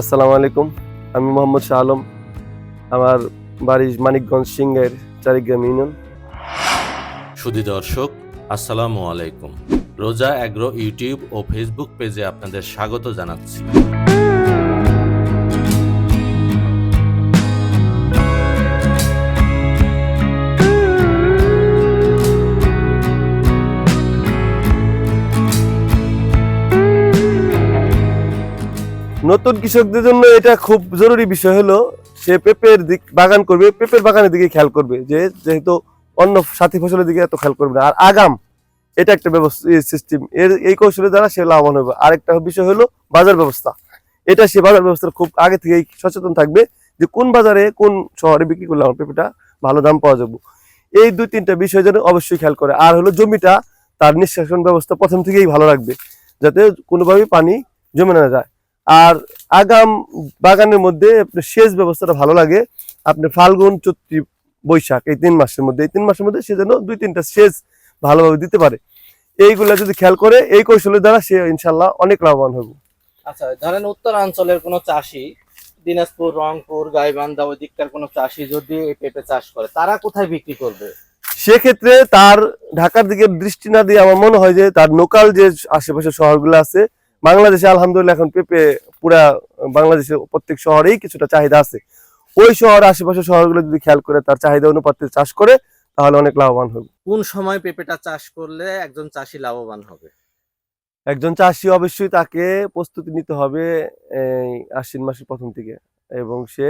আসসালামু আলাইকুম। আমি মোহাম্মদ শাহ আলম, আমার বাড়ি মানিকগঞ্জ সিংহের চারিগ্রাম ইউনিয়ন। সুধী দর্শক, আসসালামু আলাইকুম। রোজা অ্যাগ্রো ইউটিউব ও ফেসবুক পেজে আপনাদের স্বাগত জানাচ্ছি। নতুন কৃষকদের জন্য এটা খুব জরুরি বিষয় হলো, সে পেঁপের দিক বাগান করবে, পেঁপের বাগানের দিকে খেয়াল করবে, যে যেহেতু অন্য সাথী ফসলের দিকে এত খেয়াল করবে না। আর আগাম, এটা একটা ব্যবস্থা সিস্টেম এর, এই কৌশলের দ্বারা সে লাভবান হবে। আরেকটা বিষয় হলো বাজার ব্যবস্থা। এটা সে বাজার ব্যবস্থা খুব আগে থেকেই সচেতন থাকবে যে কোন বাজারে, কোন শহরে বিক্রি করলে আমার পেঁপেটা ভালো দাম পাওয়া যাবে। এই দুই তিনটা বিষয় যেন অবশ্যই খেয়াল করে। আর হলো জমিটা, তার নিষ্কাশন ব্যবস্থা প্রথম থেকেই ভালো রাখবে, যাতে কোনোভাবেই পানি জমে না যায়। আর আগাম বাগানের মধ্যে আপনার সেচ ব্যবস্থাটা ভালো লাগে। আপনি ফাল্গুন চৈত্রী বৈশাখ এই তিন মাসের মধ্যে এই তিন মাসের মধ্যে সে যেন দুই তিনটা সেচ ভালোভাবে দিতে পারে। এইগুলা যদি খেয়াল করে এই কৌশলের দ্বারা সে ইনশাল্লাহ অনেক লাভবান হবে। আচ্ছা ধরেন উত্তরাঞ্চলের কোনো চাষি দিনাজপুর রংপুর গাইবান্ধা ওই দিককার কোনো চাষি যদি এই পেঁপে চাষ করে তারা কোথায় বিক্রি করবে? সেক্ষেত্রে তার ঢাকার দিকে দৃষ্টি না দিয়ে আমার মনে হয় যে তার লোকাল যে আশেপাশে শহরগুলো আছে বাংলাদেশে আলহামদুলিল্লাহ এখন পেঁপে পুরা বাংলাদেশের প্রত্যেক শহরেই কিছুটা চাহিদা আছে। ওই শহর আশেপাশে শহরগুলো যদি খেয়াল করে তার চাহিদা অনুপাতে চাষ করে তাহলে অনেক লাভবান হবে। কোন সময় পেঁপেটা চাষ করলে একজন চাষি লাভবান হবে? একজন চাষি অবশ্যই তাকে প্রস্তুতি নিতে হবে এই আশ্বিন মাসের প্রথম থেকে এবং সে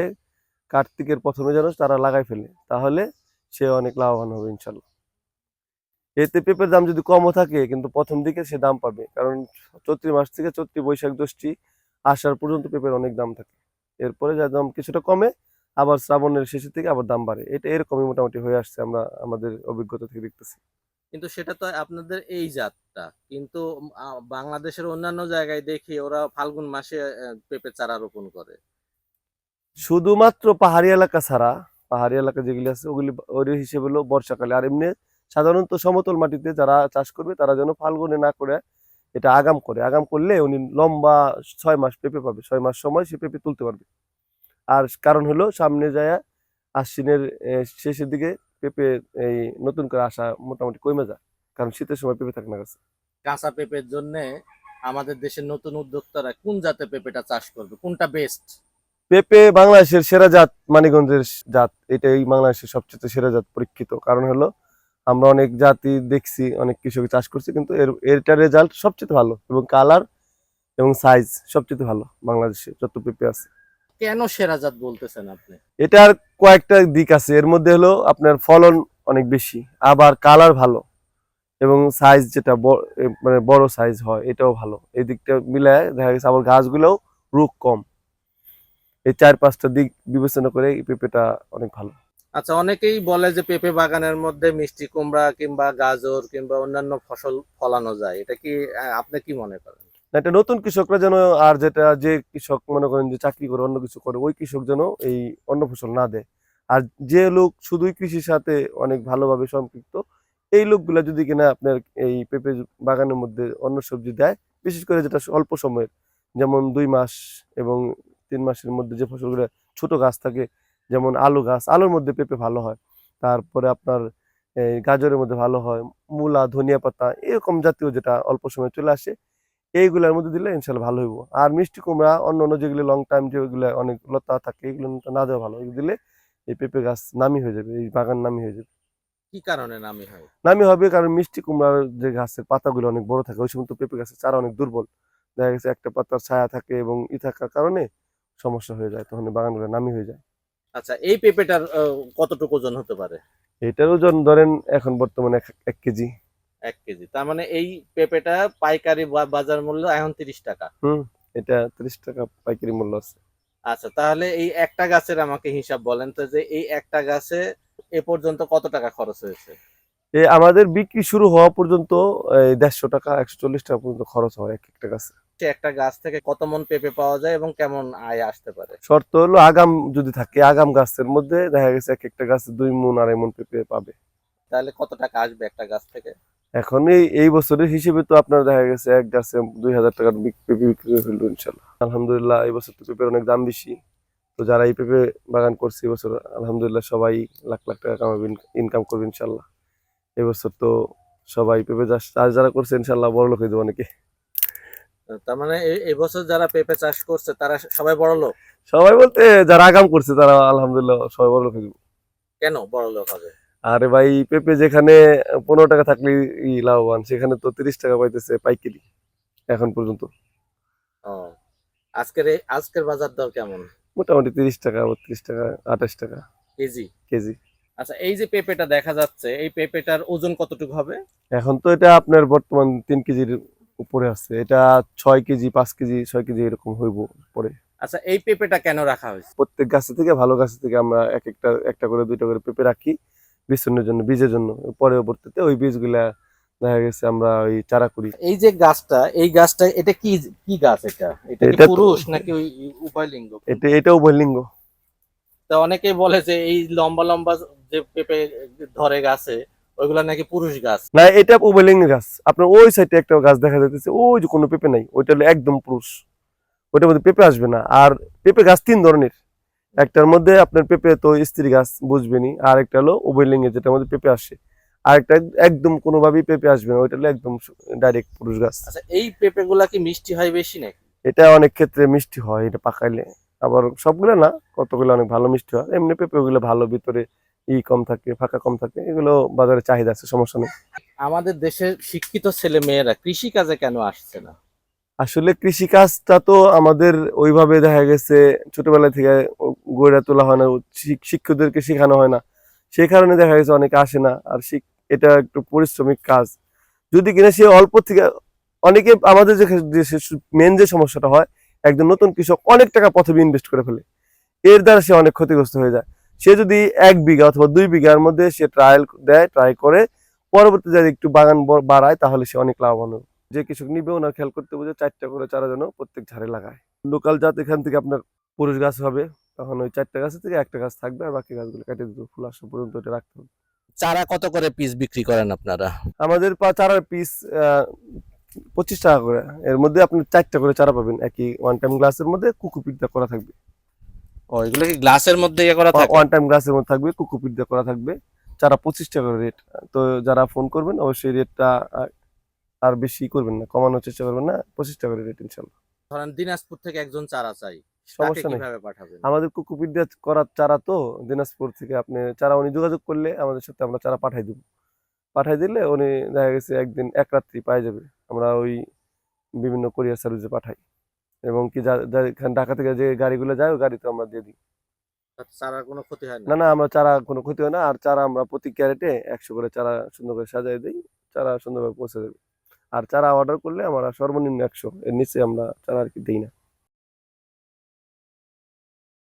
কার্তিকের প্রথমে যেন তারা লাগাই ফেলে তাহলে সে অনেক লাভবান হবে ইনশাল্লাহ। এতে পেঁপের দাম যদি কমও থাকে কিন্তু প্রথম দিকে সে দাম পাবে। কারণ চৈত্রি মাস থেকে চৈত্রি বৈশাখ জ্যৈষ্ঠী আসার পর্যন্ত পেঁপের অনেক দাম থাকে। এরপরে যা দাম কিছুটা কমে আবার শ্রাবণের শেষের থেকে আবার দাম বাড়ে। এটা এরকমই মোটামুটি হয়ে আসছে আমরা আমাদের অভিজ্ঞতা থেকে দেখতেছি। কিন্তু সেটা তো আপনাদের এই জাতটা। কিন্তু বাংলাদেশের অন্যান্য জায়গায় দেখি ওরা ফাল্গুন মাসে পেঁপে চারা রোপণ করে। শুধুমাত্র পাহাড়ি এলাকা ছাড়া পাহাড়ি এলাকা যেগুলি আছে ওগুলি ওর হিসেবে হলো বর্ষাকালে। আর এমনি সাধারণত সমতল মাটিতে যারা চাষ করবে তারা যেন ফাল্গুনে না করে এটা আগাম করে। আগাম করলে উনি লম্বা ছয় মাস পেঁপে পাবে। ছয় মাস সময় সে পেঁপে তুলতে পারবে। আর কারণ হলো সামনে যায় আশ্বিনের শেষের দিকে পেঁপে এই নতুন করে আসা মোটামুটি কমে যায়। কারণ শীতের সময় পেঁপে থাকে না গাছে। কাঁচা পেঁপের জন্য আমাদের দেশের নতুন উদ্যোক্তারা কোন জাতের পেঁপেটা চাষ করবে? কোনটা বেস্ট পেঁপে বাংলাদেশের সেরা জাত মানিকগঞ্জের জাত এটাই বাংলাদেশের সবচেয়ে সেরা জাত পরীক্ষিত। কারণ হলো আমরা অনেক জাতি দেখছি অনেক কৃষক চাষ করছে কিন্তু এর এটার রেজাল্ট সবচেয়ে ভালো এবং কালার এবং সাইজ সবচেয়ে ভালো বাংলাদেশে যত পেঁপে আছে। কেন সেরা জাত বলতেছেন আপনি? এটার কয়েকটা দিক আছে এর মধ্যে হলো আপনার ফলন অনেক বেশি আবার কালার ভালো এবং সাইজ যেটা মানে বড় সাইজ হয় এটাও ভালো। এই দিকটা মিলায় দেখা গেছে আবার গাছগুলোও রোগ কম। এই চার পাঁচটা দিক বিবেচনা করে এই পেঁপেটা অনেক ভালো। আচ্ছা অনেকেই বলে যে পেঁপে বাগানের মধ্যে মিষ্টি কুমড়া কিংবা গাজর কিংবা অন্যান্য ফসল ফলানো যায়। এটা কি আপনি কি মনে করেন? এটা নতুন কৃষকরা যেন আর যেটা, যে কৃষক মনে করেন যে চাকরি করে, অন্য কিছু করে, ওই কৃষক যেন এই অন্য ফসল না দেয়। আর যে লোক শুধুই কৃষির সাথে অনেক ভালোভাবে সম্পৃক্ত, এই লোকগুলা যদি কিনা আপনার এই পেঁপে বাগানের মধ্যে অন্য সবজি দেয়, বিশেষ করে যেটা অল্প সময়ের, যেমন দুই মাস এবং তিন মাসের মধ্যে যে ফসলগুলো ছোট গাছ থাকে যেমন আলু গাছ আলুর মধ্যে পেঁপে ভালো হয়। তারপরে আপনার এই গাজরের মধ্যে ভালো হয় মূলা ধনিয়া পাতা এরকম জাতীয় যেটা অল্প সময় চলে আসে এইগুলোর মধ্যে দিলে ইনশাল্লাহ ভালো হইব। আর মিষ্টি কুমড়া অন্য অন্য যেগুলো লং টাইম যেগুলো অনেক লতা থাকে এগুলো না দেওয়া ভালো। এগুলো দিলে এই পেঁপে গাছ নামি হয়ে যাবে এই বাগান নামি হয়ে যাবে। কি কারণে নামি হয়? নামি হবে কারণ মিষ্টি কুমড়ার যে গাছের পাতাগুলো অনেক বড় থাকে ওই সময় তো পেঁপে গাছের চারা অনেক দুর্বল। দেখা গেছে একটা পাতার ছায়া থাকে এবং ই থাকার কারণে সমস্যা হয়ে যায় তখন বাগানগুলো নামি হয়ে যায়। আচ্ছা এই পেঁপেটার কতটুকু ওজন হতে পারে? এটার ওজন ধরেন এখন বর্তমানে এক- কেজি। এক কেজি। তার মানে এই পেঁপেটা পাইকারি বাজার মূল্য এখন তিরিশ টাকা। এটা তিরিশ টাকা পাইকারি মূল্য আছে। আচ্ছা তাহলে এই একটা গাছের আমাকে হিসাব বলেন তো যে এই একটা গাছে এ পর্যন্ত কত টাকা খরচ হয়েছে? আমাদের বিক্রি শুরু হওয়া পর্যন্ত দেড়শো টাকা একশো চল্লিশ টাকা পর্যন্ত খরচ হয় এক একটা গাছে। একটা গাছ থেকে কত মন পেঁপে পাওয়া যায় এবং কেমন আয় আসতে পারে? শর্ত হলো আগাম যদি থাকে আগাম গাছের মধ্যে দেখা গেছে এক একটা গাছে দুই মন আড়াই মন পেঁপে পাবে। তাহলে কত টাকা আসবে একটা গাছ থেকে? এখন এই এই বছরের হিসেবে তো আপনার দেখা গেছে এক গাছে দুই হাজার টাকার পেঁপে বিক্রি করে ফেলব ইনশাল্লাহ। আলহামদুলিল্লাহ এই বছর তো পেঁপের অনেক দাম বেশি। তো যারা এই পেঁপে বাগান করছে এই বছর আলহামদুলিল্লাহ সবাই লাখ লাখ টাকা কামাবে ইনকাম করবে ইনশাল্লাহ। এই বছর তো সবাই পেঁপে চাষ যারা করছে ইনশাল্লাহ বড় লোক হয়ে অনেকে। তার মানে এই- বছর যারা পেঁপে চাষ করছে তারা সবাই বড় লোক? সবাই বলতে যারা আগাম করছে তারা আলহামদুলিল্লাহ সবাই বড় লোক কেন বড় লোক হবে? আরে ভাই পেঁপে যেখানে পনেরো টাকা থাকলে লাভবান সেখানে তো তিরিশ টাকা পাইতেছে পাইকারি এখন পর্যন্ত। আজকের আজকের বাজার দর কেমন? মোটামুটি তিরিশ টাকা বত্রিশ টাকা আঠাশ টাকা। কেজি? কেজি। আচ্ছা এই যে পেঁপেটা দেখা যাচ্ছে এই পেঁপেটার ওজন কতটুকু হবে? এখন তো এটা আপনার বর্তমান তিন কেজির উপরে আছে। এটা ছয় কেজি পাঁচ কেজি ছয় কেজি এরকম হইব পরে আচ্ছা এই পেঁপেটা কেন রাখা হয়েছে? প্রত্যেক গাছে থেকে ভালো গাছে থেকে আমরা এক একটা একটা করে দুইটা করে পেঁপে রাখি বিছনের জন্য বীজের জন্য। পরবর্তীতে ওই বীজগুলা দেখা গেছে আমরা ওই চারা করি। এই যে গাছটা এই গাছটা এটা কি কি গাছ এটা? এটা এটা পুরুষ নাকি ওই উভয় লিঙ্গ এটা এটাও বলিঙ্গ তা অনেকেই বলে যে এই লম্বা লম্বা যে পেঁপে ধরে গাছে ওইগুলা নাকি পুরুষ গাছ। না এটা উভয়লিঙ্গ গাছ। আপনার ওই সাইডে একটা গাছ দেখা যাইতেছে ওই যে কোনো পেঁপে নাই ওইটা হলো একদম পুরুষ। ওইটার মধ্যে পেঁপে আসবে না। আর পেঁপে গাছ তিন ধরনের। একটার মধ্যে আপনার পেঁপে তো স্ত্রী গাছ বুঝবেনি আর একটা হলো উভয়লিঙ্গে যেটার মধ্যে পেঁপে আসে। আর একটা একদম কোনোভাবেই পেঁপে আসবে না ওইটা হলো একদম ডাইরেক্ট পুরুষ গাছ। আচ্ছা এই পেঁপে গুলা কি মিষ্টি হয় বেশি নাকি? এটা অনেক ক্ষেত্রে মিষ্টি হয় এটা পাকাইলে। আবার সবগুলো না কতগুলো অনেক ভালো মিষ্টি হয়। এমনি পেঁপে ওগুলো ভালো ভিতরে ই কম থাকে ফাঁকা কম থাকে এগুলো বাজারে চাহিদা আছে সমস্যা নেই। আমাদের দেশের শিক্ষিত ছেলে মেয়েরা কৃষি কাজে কেন আসছে না? আসলে কৃষি কাজটা তো আমাদের ওইভাবে দেখা গেছে ছোটবেলা থেকে গড়ে তোলা হয় না শিক্ষকদেরকে শেখানো হয় না। সেই কারণে দেখা গেছে অনেকে আসে না আর এটা একটু পরিশ্রমিক কাজ। যদি কিনা সে অল্প থেকে অনেকে আমাদের যে মেন যে সমস্যাটা হয় একজন নতুন কৃষক অনেক টাকা প্রথমে ইনভেস্ট করে ফেলে। এর দ্বারা সে অনেক ক্ষতিগ্রস্ত হয়ে যায়। সে যদি এক বিঘা অথবা দুই বিঘার মধ্যে সে ট্রায়াল দেয় ট্রাই করে পরবর্তী যদি একটু বাগান বাড়ায় তাহলে সে অনেক লাভবান হবে। যে কৃষক নিবে ওনার খেয়াল করতে বুঝে চারটা করে চারা যেন প্রত্যেক ঝাড়ে লাগায়। লোকাল জাত এখান থেকে আপনার পুরুষ গাছ হবে তখন ওই চারটা গাছের থেকে একটা গাছ থাকবে আর বাকি গাছগুলো কেটে দিতে ফুল আসা পর্যন্ত এটা রাখতে হবে। চারা কত করে পিস বিক্রি করেন আপনারা? আমাদের চারার পিস পঁচিশ টাকা করে। এর মধ্যে আপনি চারটা করে চারা পাবেন। একই ওয়ান টাইম গ্লাসের মধ্যে কুকুপিট করা থাকবে। ও এগুলো কি গ্লাসের মধ্যে ইয়ে করা থাকে ওয়ান টাইম গ্লাসের মধ্যে থাকবে কুকুপিট দিয়ে করা থাকবে। চারা পঁচিশ টাকা করে রেট তো যারা ফোন করবেন অবশ্যই রেটটা আর বেশি করবেন না কমানোর চেষ্টা করবেন না পঁচিশ টাকা করে রেট ইনশাল্লাহ ধরেন দিনাজপুর থেকে একজন চারা চাই সমস্যা নেই। আমাদের কুকুপিট দিয়ে করার চারা তো দিনাজপুর থেকে আপনি চারা উনি যোগাযোগ করলে আমাদের সাথে আমরা চারা পাঠাই দেবো। পাঠাই দিলে উনি দেখা গেছে একদিন এক রাত্রি পাই যাবে। আমরা ওই বিভিন্ন কোরিয়ার সার্ভিসে পাঠাই। এবং কি ঢাকা থেকে যে গাড়িগুলো যায় ওই গাড়িতে আমরা দিয়ে দিই। চারা চারার কোনো ক্ষতি হয় না? না না আমরা চারা কোনো ক্ষতি হয় না আর চারা আমরা প্রতি ক্যারেটে একশো করে চারা সুন্দর করে সাজাই দিই চারা সুন্দরভাবে পৌঁছে দেবে। আর চারা অর্ডার করলে আমরা সর্বনিম্ন একশো এর নিচে আমরা চারা আর কি দিই না।